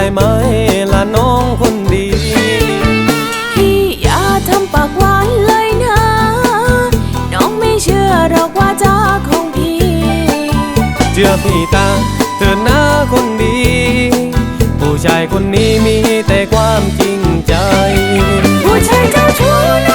ได้ไหมล่ะน้องคนดี พี่อย่าทำปากหวานเลยนะ น้องไม่เชื่อหรอกว่าจ้ของพี่ เชื่อพี่ตาเธอหน้าคนดี ผู้ชายคนนี้มีแต่ความจริงใจ ผู้ชายเจ้าชู้น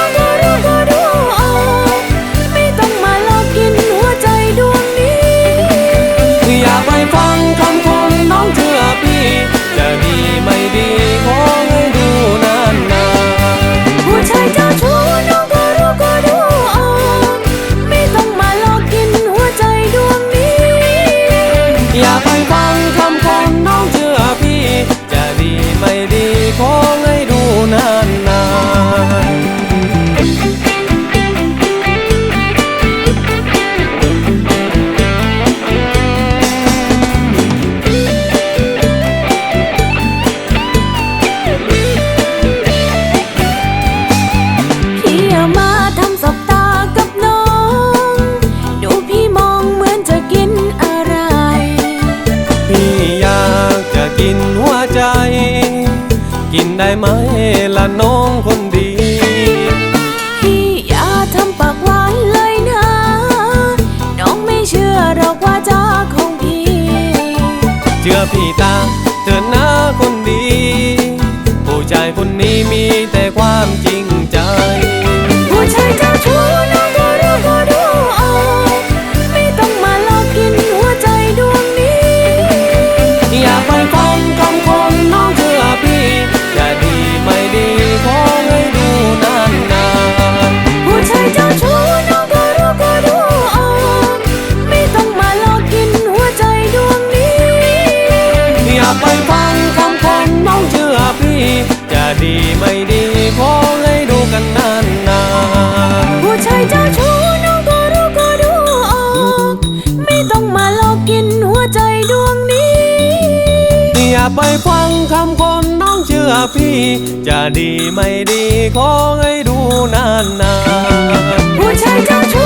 ได้ไหมล่ะน้องคนดี พี่อย่าทำปากหวานเลยนะ น้องไม่เชื่อหรอกว่าจาของพี่ เชื่อพี่ตาเถิดนะคนดี ผู้ชายคนนี้มีแต่ อย่าไปฟังคำคน น้องเชื่อพี่ จะดีไม่ดีขอให้ดูกันนานนานผู้ชายเจ้าชู้น้องก็รู้ก็ดูออก ไม่ต้องมาหลอกกินหัวใจดวงนี้ อย่าไปฟังคำคน น้องเชื่อพี่ จะดีไม่ดีขอให้ดูนานนานผู้ชายเจ้าชู้น้อง